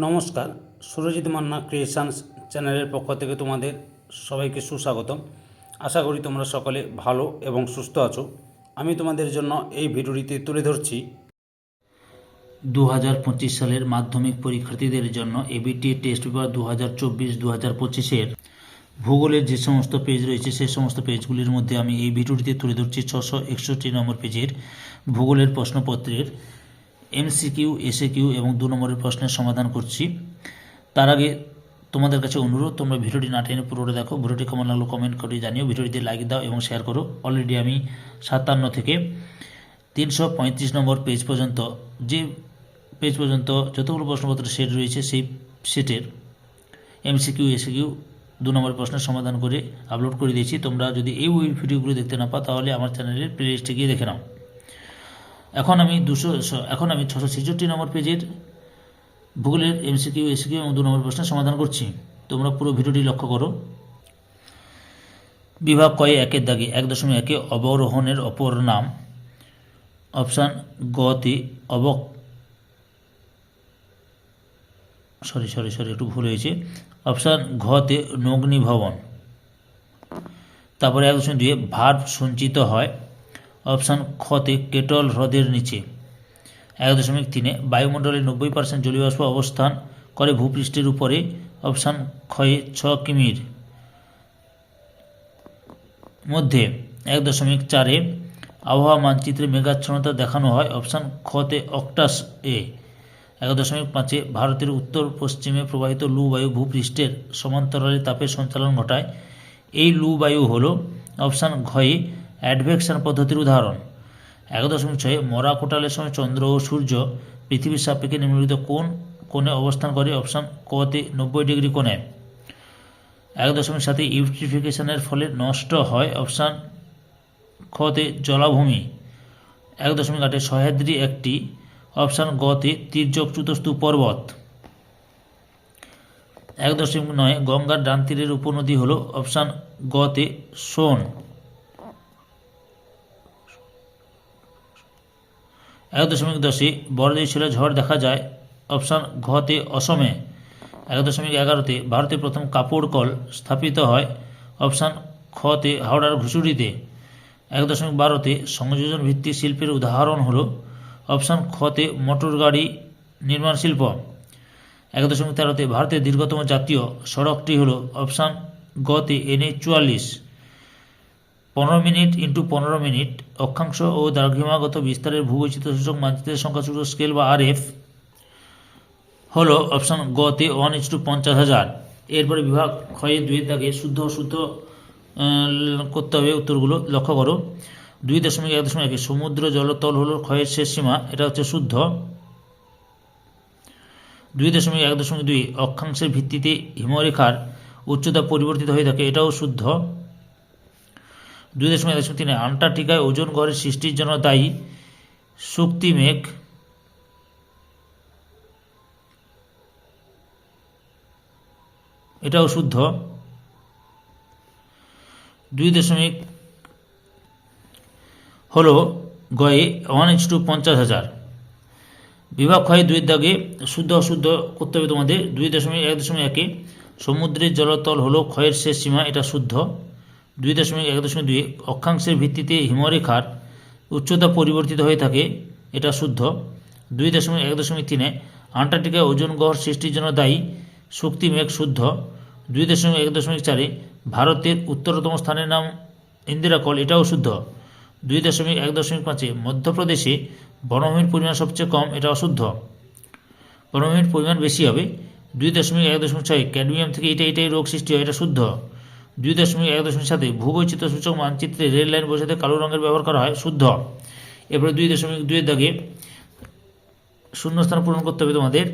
নমস্কার, সুরজিৎ মান্না ক্রিয়েশনস চ্যানেলের পক্ষ থেকে তোমাদের সবাইকে সুস্বাগতম। আশা করি তোমরা সকলে ভালো এবং সুস্থ আছো। আমি তোমাদের জন্য এই ভিডিওটিতে তুলে ধরছি। দু হাজার পঁচিশ সালের মাধ্যমিক পরীক্ষার্থীদের জন্য এবিটি টেস্ট পেপার দু হাজার চব্বিশ দু হাজার পঁচিশের। ভূগোলের যে সমস্ত পেজ রয়েছে, সেই সমস্ত পেজগুলির মধ্যে আমি এই ভিডিওটিতে তুলে ধরছি ছশো একষট্টি নম্বর পেজের ভূগোলের প্রশ্নপত্রের। এমসিকিউ এসএকিউ এবং দু নম্বরের প্রশ্নের সমাধান করছি। তার আগে তোমাদের কাছে অনুরোধ, তোমরা ভিডিওটি না টেনে পুরোটা দেখো। ভিডিওটি কেমন লাগল কমেন্ট করে জানিও। ভিডিওটিতে লাইক দাও এবং শেয়ার করো। অলরেডি আমি সাতান্ন থেকে তিনশো পঁয়ত্রিশ নম্বর পেজ পর্যন্ত যে পেজ পর্যন্ত যতগুলো প্রশ্নপত্রের সেট রয়েছে, সেই সেটের এমসিকিউ এসিকিউ দু নম্বর প্রশ্নের সমাধান করে আপলোড করে দিয়েছি। তোমরা যদি এই ওই ভিডিওগুলো দেখতে না পাও, তাহলে আমার চ্যানেলের প্লেলিস্টে গিয়ে দেখে নাও। এখন আমি দুশো এখন আমি ছশো ছেষট্টি নম্বর পেজের ভূগোলের এমসিকিউ, এসিকিউ এবং দু নম্বর প্রশ্নের সমাধান করছি। তোমরা পুরো ভিডিওটি লক্ষ্য করো। বিভাগ কয়ে একের দাগে এক দশমিক একে অবরোহণের অপর নাম। অপশান গতে অবক সরি সরি সরি, একটু ভুল হয়েছে। অপশান ঘতে নগ্নি ভবন তারপরে এক দশমিক দুয়ে ভার সঞ্চিত হয়। অপশান খতে কেটল হ্রদের নিচে। এক দশমিক তিনে বায়ুমণ্ডলের নব্বই পার্সেন্ট জলীয় বাষ্প অবস্থান করে ভূপৃষ্ঠের উপরে, অপশান ক্ষয়ে ছ কিমির। মধ্যে, এক দশমিক চারে, আবহাওয়া মানচিত্রে মেঘাচ্ছন্নতা দেখানো হয়, অপশান খতে অক্টাস এ। এক দশমিক পাঁচে, ভারতের উত্তর পশ্চিমে প্রবাহিত লু বায়ু ভূপৃষ্ঠের সমান্তরালে তাপের সঞ্চালন ঘটায়। এই লু বায়ু হল, অপশান ঘয়ে অ্যাডভেকশন পদ্ধতির উদাহরণ। এক দশমিক ছয়ে মরা কোটালের সময় চন্দ্র ও সূর্য পৃথিবীর সাপেক্ষে নিম্নলিখিত কোন কোণে অবস্থান করে, অপশান কতে নব্বই ডিগ্রি কোণে। এক দশমিক সাথে ইউট্রিফিকেশনের ফলে নষ্ট হয়, অপশান খতে জলাভূমি। এক দশমিক আটে সহ্যাদ্রি একটি, অপশান গতে তির্যক চতুস্তু পর্বত। এক দশমিক নয়, গঙ্গার ডান তীরের উপনদী হল, অপশান গতে সোন। এক দশমিক দশে বড়দিন ছিল ঝড় দেখা যায়। অপশান ঘতে অসমে। এক দশমিক এগারোতে ভারতে প্রথম কাপড় কল স্থাপিত হয়। অপশান খতে হাওড়ার ঘুষুরিতে এক দশমিক বারোতে সংযোজন ভিত্তিক শিল্পের উদাহরণ হল, অপশান খতে মোটর গাড়ি নির্মাণ শিল্প। এক দশমিক তেরোতে ভারতের দীর্ঘতম জাতীয় সড়কটি হল, অপশান গতে এনএ চুয়াল্লিশ। পনেরো মিনিট ইন্টু পনেরো মিনিট, অক্ষাংশ ও দ্রাঘিমাগত বিস্তারের ভূবৈচিত্র্য সূচক মানচিত্রের সংখ্যা সূচক স্কেল বা আর এফ হল অপশান গতে ওয়ান ইস টু পঞ্চাশ হাজার। এরপরে বিভাগ ক্ষয়ে দুইয়ের দাগে শুদ্ধ অশুদ্ধ করতে হবে উত্তরগুলো লক্ষ্য করো। দুই দশমিক এক দশমিক একে সমুদ্র জলতল হল ক্ষয়ের শেষ সীমা, এটা হচ্ছে শুদ্ধ। দুই দশমিক এক দশমিক দুই, অক্ষাংশের ভিত্তিতে হিমরেখার উচ্চতা পরিবর্তিত হয়ে থাকে, এটাও শুদ্ধ। দুই দশমিক এক তিনে আন্টার্কটিকায় ওজন গড়ের সৃষ্টির জন্য দায়ী শক্তি মেঘ। এটাও শুদ্ধ। দুই দশমিক হলো গয়ে ওয়ান ইস টু পঞ্চাশ হাজার। বিভাগ ক্ষয় দুই দাগে শুদ্ধ অশুদ্ধ করতে হবে তোমাদের। দুই দশমিক এক দশমিক একে সমুদ্রের জলতল হলো ক্ষয়ের শেষ সীমা, এটা শুদ্ধ। দুই দশমিক এক দশমিক দুই অক্ষাংশের ভিত্তিতে হিমরেখার উচ্চতা পরিবর্তিত হয়ে থাকে, এটা শুদ্ধ। দুই দশমিক এক দশমিক তিনে আন্টার্কটিকায় ওজন গড় সৃষ্টির জন্য দায়ী, শক্তি মেঘ শুদ্ধ। দুই দশমিক এক দশমিক চারে ভারতের উত্তরতম স্থানের নাম ইন্দিরাকল এটাও শুদ্ধ। দুই দশমিক এক দশমিক পাঁচে মধ্যপ্রদেশে বনভূমির পরিমাণ সবচেয়ে কম, এটা অশুদ্ধ। বনভূমির পরিমাণ বেশি হবে। দুই দশমিক এক দশমিক ছয় ক্যাডমিয়াম থেকে এটা এটাই রোগ সৃষ্টি হয়, এটা শুদ্ধ। দুই দশমিক এক দশমিক সাথে ভূবৈচিত্র সূচক মানচিত্রে রেল লাইন বসাতে কালো রঙের ব্যবহার করা হয় শুদ্ধ। এরপরে দুই দশমিক দুইয়ের দাগে শূন্যস্থান পূরণ করতে হবে তোমাদের।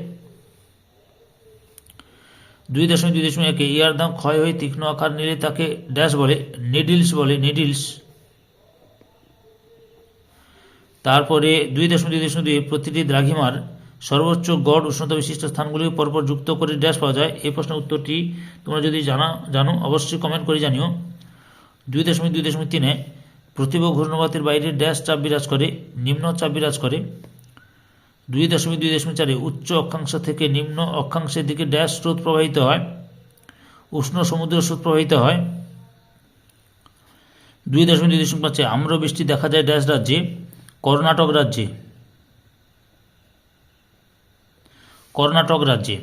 দুই দশমিক দুই দশমিক একে ইয়ার দাম ক্ষয় হয়ে তীক্ষ্ণ আকার নিলে তাকে ড্যাশ বলে, নিডিলস বলে, নিডিলস। তারপরে দুই দশমিক দুই দশমিক দুই প্রতিটি দ্রাঘিমার সর্বোচ্চ গড় উষ্ণতা বিশিষ্ট স্থানগুলিকে পরপর যুক্ত করে ড্যাশ পাওয়া যায়। এই প্রশ্নের উত্তরটি তোমরা যদি জানা, জানো, অবশ্যই কমেন্ট করে জানিও। দুই দশমিক দুই দশমিক তিনে প্রতিভ ঘূর্ণবাতের বাইরে ড্যাশ চাপ বিরাজ করে, নিম্ন চাপ বিরাজ করে। দুই দশমিক দুই দশমিক চারে উচ্চ অক্ষাংশ থেকে নিম্ন অক্ষাংশের দিকে ড্যাশ স্রোত প্রবাহিত হয়, উষ্ণ সমুদ্র স্রোত প্রবাহিত হয়। দুই দশমিক দুই দশমিক পাঁচে আম্র বৃষ্টি দেখা যায় ড্যাশ রাজ্যে, কর্ণাটক রাজ্যে। কর্ণাটক রাজ্যে।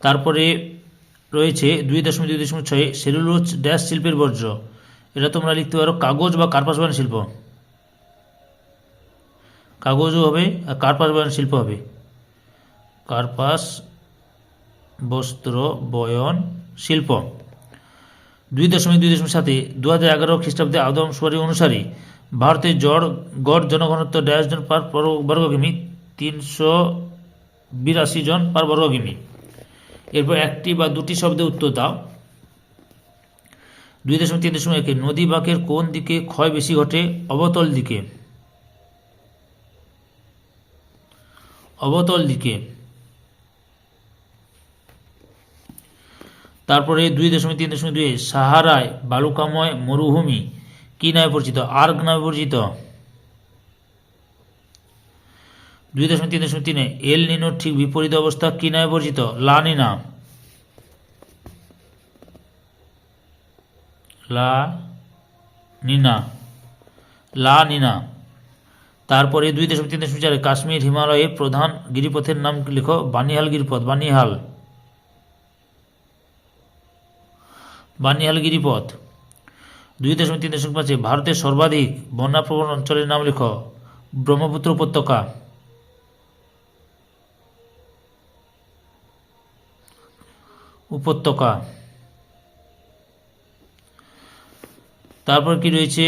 তারপরে রয়েছে দুই দশমিক দুই দশমিক ছয় সেলুলোজ ড্যাশ শিল্পের বর্জ্য। এটা তোমরা লিখতে পারো কাগজ বা কার্পাস বাগান শিল্প। কাগজও হবে আর কার্পাস বয়ন শিল্প হবে। কার্পাস, বস্ত্র, বয়ন, শিল্প। দুই দশমিক দুই দশমিক সাথে দু হাজার এগারো খ্রিস্টাব্দে আদমশুমারি অনুসারে ভারতের জড়, গড় জনঘনত্ব ড্যাশ জন পার বর্গ- বর্গ কিমি তিনশো বিরাশি জন পার বর্গ এরপর একটি বা দুটি শব্দে উত্তর দাও। দুই দশমিক তিন দশমিক একে নদী বাঁকের কোন দিকে ক্ষয় বেশি ঘটে? অবতল দিকে। অবতল দিকে। তারপরে দুই দশমিক তিন দশমিক দুই সাহারায় বালুকাময় মরুভূমি। কি নামে পরিচিত? আর্গ নামে পরিচিত। দুই দশমিক তিন দশমিক তিনে এল নিনোর ঠিক বিপরীত অবস্থা কি নামে পরিচিত? লা নিনা। লা নিনা। লা নিনা। তারপরে দুই দশমিক তিন দশমিক চারে কাশ্মীর হিমালয়ে প্রধান গিরিপথের নাম লিখো বানিহাল গিরিপথ, বানিহাল। বানিহাল গিরিপথ। দুই দশমিক তিন দশমিক পাঁচে ভারতের সর্বাধিক বন্যাপ্রবণ অঞ্চলের নাম লিখো ব্রহ্মপুত্র উপত্যকা। উপত্যকা। তারপর কি রয়েছে?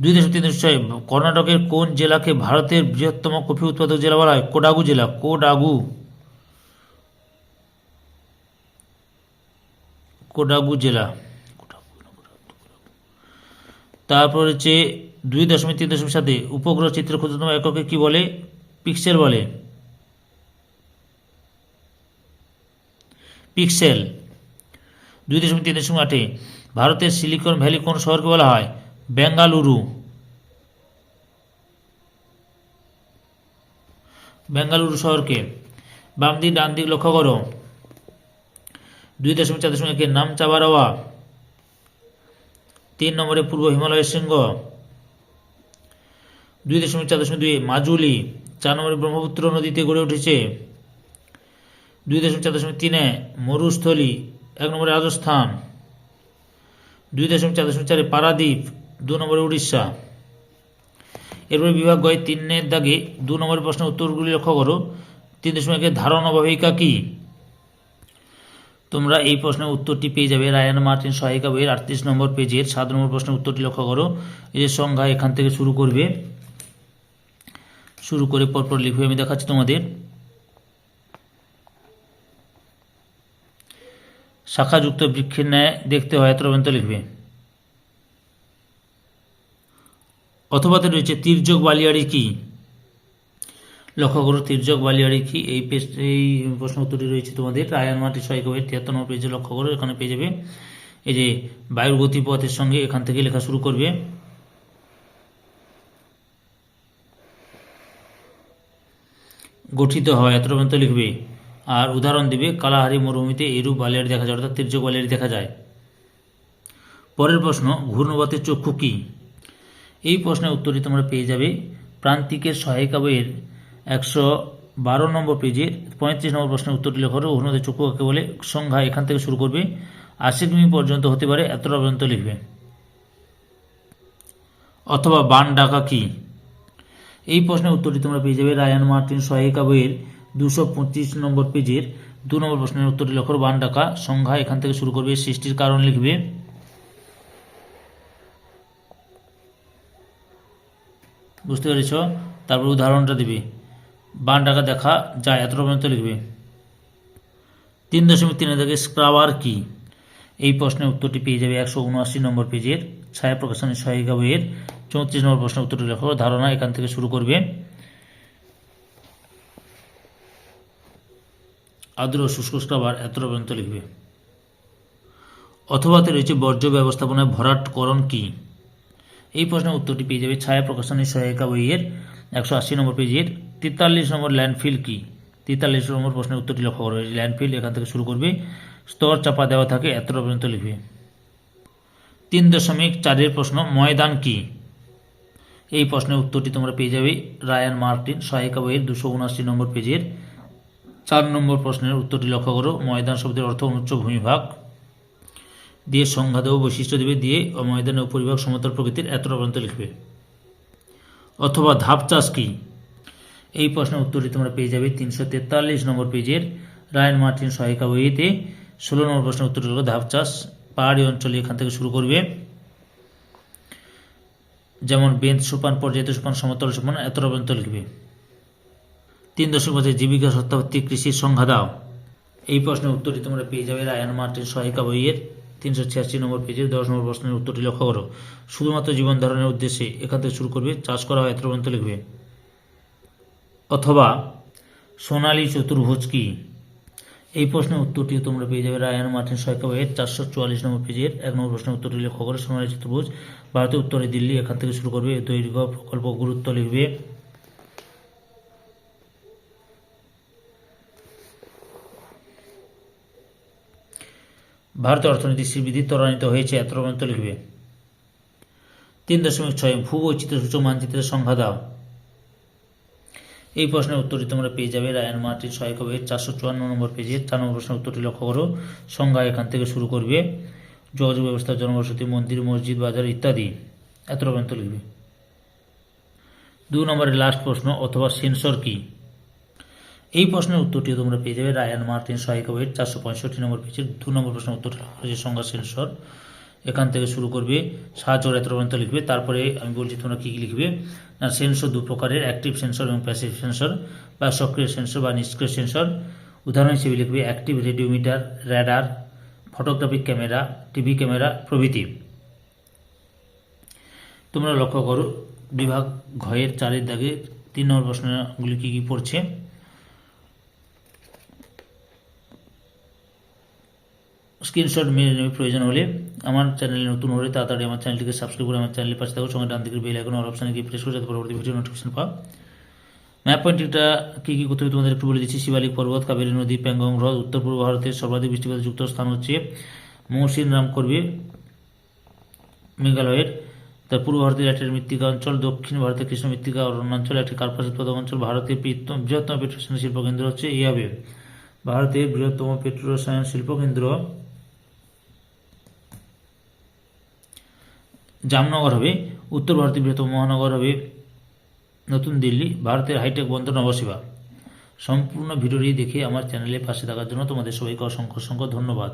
দুই দশমিক তিন ছয়, কর্ণাটকের কোন জেলাকে ভারতের বৃহত্তম কফি উৎপাদক জেলা বলা হয়? কোডাগু জেলা, কোডাগু। কোডাগু জেলা। তারপর হচ্ছে দুই দশমিক তিন দশমিক সাথে উপগ্রহ চিত্রের ক্ষুদ্রতম এককে কি বলে? পিক্সেল বলে। পিক্সেল। দুই দশমিক তিন দশমিক আটে ভারতের সিলিকন ভ্যালি কোন শহরকে বলা হয়? বেঙ্গালুরু। বেঙ্গালুরু শহরকে। বাম দিক ডান দিক লক্ষ্য করো। দুই দশমিক চার দশমিক একে নাম চাবারাওয়া তিন নম্বরে পূর্ব হিমালয়ের শৃঙ্গ। দুই দশমিক চার দশমিক দুই মাজুলি। চার নম্বরে ব্রহ্মপুত্র নদীতে গড়ে উঠেছে। দুই দশমিক চার দশমিক তিনে মরুস্থলী, এক নম্বরে রাজস্থান, দুই দশমিক চার দশমিক চারে পারাদ্বীপ, দু নম্বরে উড়িষ্যা। এরপরে বিভাগ গয় তিনের দাগে দু নম্বরের প্রশ্নের উত্তরগুলি লক্ষ্য করো। তিন দশমিক একের ধারণ অববাহিকা কি? তোমরা এই প্রশ্নের উত্তরটি পেয়ে যাবে রায়ান মার্টিন সহায়িকা বইয়ের আটত্রিশ নম্বর পেজের সাত নম্বর প্রশ্নের উত্তরটি লক্ষ্য করো। যে সংজ্ঞা এখান থেকে শুরু করবে। শুরু করে পরপর লিখবে, আমি দেখাচ্ছি তোমাদের। শাখাযুক্ত বৃক্ষের ন্যায় দেখতে হয় এত পর্যন্ত লিখবে। অথবাতে রয়েছে, তির্যক বালিয়াড়ি কি? লক্ষ্য করো, তির্যক বালিয়াড়ি কি? এই পেজ এই প্রশ্ন উত্তরটি রয়েছে তোমাদের। রায়ান মাটি কবির তিয়াত্তর নম্বর পেজে লক্ষ্য করো, এখানে পেয়ে যাবে। এই যে বায়ুর গতিপথের সঙ্গে এখান থেকে লেখা শুরু করবে। গঠিত হয় এত পর্যন্ত লিখবে। আর উদাহরণ দিবে, কালাহারি মরুভূমিতে এরূপ বালিয়াড়ি দেখা যায়, অর্থাৎ তির্যক বালিয়াড়ি দেখা যায়। পরের প্রশ্ন, ঘূর্ণবাতের চক্ষু কী? এই প্রশ্নের উত্তরটি তোমরা পেয়ে যাবে প্রান্তিকের সহায়িকা বইয়ের একশো বারো নম্বর পেজে, পঁয়ত্রিশ নম্বর প্রশ্নের উত্তরটি লেখো, ঘূর্ণবাতের চক্ষু কাকে বলে? সংখ্যা এখান থেকে শুরু করবে। আশি কিমি পর্যন্ত হতে পারে, এতটা পর্যন্ত লিখবে। অথবা বান ডাকা কি? এই প্রশ্নের উত্তরটি তোমরা পেয়ে যাবে রায়ান মার্টিন সহায়িকা বইয়ের দুশো পঁচিশ নম্বর পেজের দু নম্বর প্রশ্নের উত্তরটি লক্ষ্য বান ডাকা। সংখ্যা এখান থেকে শুরু করবে, সৃষ্টির কারণ লিখবে। বুঝতে পেরেছ? তারপর উদাহরণটা দিবে। বান ডাকা দেখা যায়, এতটা পর্যন্ত লিখবে। তিন দশমিক তিনে থেকে স্ক্রাবার কি? এই প্রশ্নের উত্তরটি পেয়ে যাবে একশো উনআশি নম্বর পেজের ছায়া প্রকাশনের সহায়িকা বইয়ের চৌত্রিশ নম্বর প্রশ্নের উত্তরটি লেখো ধারণা এখান থেকে শুরু করবে। আদ্র ও শুষ্ক স্ক্রাবার এতটা পর্যন্ত লিখবে? অথবাতে রয়েছে বর্জ্য ব্যবস্থাপনায় ভরাটকরণ কি? এই প্রশ্নের উত্তরটি পেয়ে যাবে ছায়া প্রকাশনী সহায়িকা বইয়ের একশো আশি নম্বর পেজের তেতাল্লিশ নম্বর ল্যান্ডফিল কি? তেতাল্লিশ নম্বর প্রশ্নের উত্তরটি লক্ষ্য করবে ল্যান্ডফিল এখান থেকে শুরু করবে। স্তর চাপা দেওয়া থাকে এতটা পর্যন্ত লিখবে। তিন দশমিক চারের প্রশ্ন, ময়দান কি? এই প্রশ্নের উত্তরটি তোমরা পেয়ে যাবে রায়ান মার্টিন সহায়িকা বইয়ের দুশো উনআশি নম্বর পেজের চার নম্বর প্রশ্নের উত্তরটি লক্ষ্য করো। ময়দান শব্দের অর্থ অনুচ্চ ভূমিভাগ। দিয়ে দেব বৈশিষ্ট্য দেবে দিয়ে ময়দানের উপরিভাগ সমতল প্রকৃতির এত পর্যন্ত লিখবে। অথবা ধাপ চাষ কি? এই প্রশ্নের উত্তরটি তোমরা পেয়ে যাবে তিনশো তেতাল্লিশ নম্বর পেজের রায়ন মার্টিন সহায়িকা বইতে ষোলো নম্বর প্রশ্নের উত্তরটি হলো ধাপ চাষ। পাহাড়ি অঞ্চলে এখান থেকে শুরু করবে। যেমন বেঞ্চ সোপান, পর্যায়িত সোপান, সমতল সোপান এত পর্যন্ত লিখবে। তিন দশমিক পাঁচে জীবিকা সত্তাভিত্তিক কৃষির সংখ্যা দাও। এই প্রশ্নের উত্তরটি তোমরা পেয়ে যাবে রায়ান মার্টিন সহায়িকা বইয়ের তিনশো ছিয়াশি নম্বর পেজের দশ নম্বর প্রশ্নের উত্তরটি লক্ষ্য করো। শুধুমাত্র জীবন ধারণের উদ্দেশ্যে এখান থেকে শুরু করবে, চাষ করা হয় পর্যন্ত লিখবে। অথবা সোনালী চতুর্ভুজ কি? এই প্রশ্নের উত্তরটি তোমরা পেয়ে যাবে রায়ান মার্টিন সহায়িকা বইয়ের চারশো চুয়াল্লিশ নম্বর পেজের এক নম্বর প্রশ্নের উত্তরটি লক্ষ্য করে, সোনালী চতুর্ভুজ, ভারতের উত্তরে দিল্লি, এখান থেকে শুরু করবে, দৈর্ঘ্য, প্রকল্প, গুরুত্ব লিখবে। ভারতের অর্থনীতি শ্রীবিধি ত্বরান্বিত হয়েছে, এত পর্যন্ত লিখবে। তিন দশমিক ছয়, ভূবৈচিত্র্য সূচক মানচিত্রের সংখ্যা দাও। এই প্রশ্নের উত্তরটি তোমরা পেয়ে যাবে রায়ান মার্টিন সহায়ক বইয়ের চারশো চুয়ান্ন নম্বর পেজে। চার নম্বর প্রশ্নের উত্তরটি লক্ষ্য করো। সংজ্ঞা এখান থেকে শুরু করবে। যোগাযোগ ব্যবস্থা, জনবসতি, মন্দির, মসজিদ, বাজার ইত্যাদি। এত পর্যন্ত লিখবে। দু নম্বরের লাস্ট প্রশ্ন, অথবা সেন্সর কি? এই প্রশ্নের উত্তরটি তোমরা পেয়ে যাবে রায়ান মার্টিন সহায়িকা বইয়ের চারশো পঁয়ষট্টি নম্বর পেজের দু নম্বর প্রশ্নের উত্তরটি। হচ্ছে সংজ্ঞা সেন্সর এখান থেকে শুরু করবে, সাহায্য এত পর্যন্ত লিখবে, তারপরে আমি বলছি তোমরা কী কী লিখবে? না সেন্সর দু প্রকারের অ্যাক্টিভ সেন্সর এবং প্যাসিভ সেন্সর বা সক্রিয় সেন্সর বা নিষ্ক্রিয় সেন্সর উদাহরণ হিসেবে লিখবে active radiometer radar photographic camera TV camera প্রভৃতি। তোমরা লক্ষ্য করো, বিভাগ ঘয়ের চারের দাগে তিন নম্বর প্রশ্নগুলি কী কী পড়ছে? স্ক্রিনশট মেরে নেবে প্রয়োজন হলে আমার চ্যানেলে নতুন হলে তাড়াতাড়ি আমার চ্যানেলটিকে সাবস্ক্রাইব করে আমার চ্যানেলের পাশে থাকো, সঙ্গে ডান দিকের বেল আইকন অল অপশানে গিয়ে প্রেস করে যাতে পরবর্তী ভিডিও নোটিফিকেশন পাও। ম্যাপ পয়েন্টিংটা কী কী করতে তোমাদের একটু বলে দিচ্ছি। শিবালিক পর্বত, কাবেরী নদী, প্যাংগং হ্রদ, উত্তর পূর্ব ভারতের সর্বাধিক বৃষ্টিপাত যুক্ত স্থান হচ্ছে মৌসিন রাম করবে মেঘালয়ের। তার পূর্ব ভারতের একটি মৃত্তিকা অঞ্চল, দক্ষিণ ভারতের কৃষ্ণ মৃত্তিকা অরণ্যাঞ্চল, একটি কার্পাস উৎপাদক অঞ্চল। ভারতের বৃহত্তম পেট্রোরসায়ন শিল্প কেন্দ্র হচ্ছে ইয়াবে ভারতের বৃহত্তম পেট্রোরসায়ন শিল্প কেন্দ্র জামনগর হবে, উত্তর ভারতের বৃহত্তম মহানগর হবে নতুন দিল্লি, ভারতের হাইটেক বন্দর নবসেবা সম্পূর্ণ ভিডিওটি দেখে আমার চ্যানেলে পাশে থাকার জন্য তোমাদের সবাইকে অসংখ্য অসংখ্য ধন্যবাদ।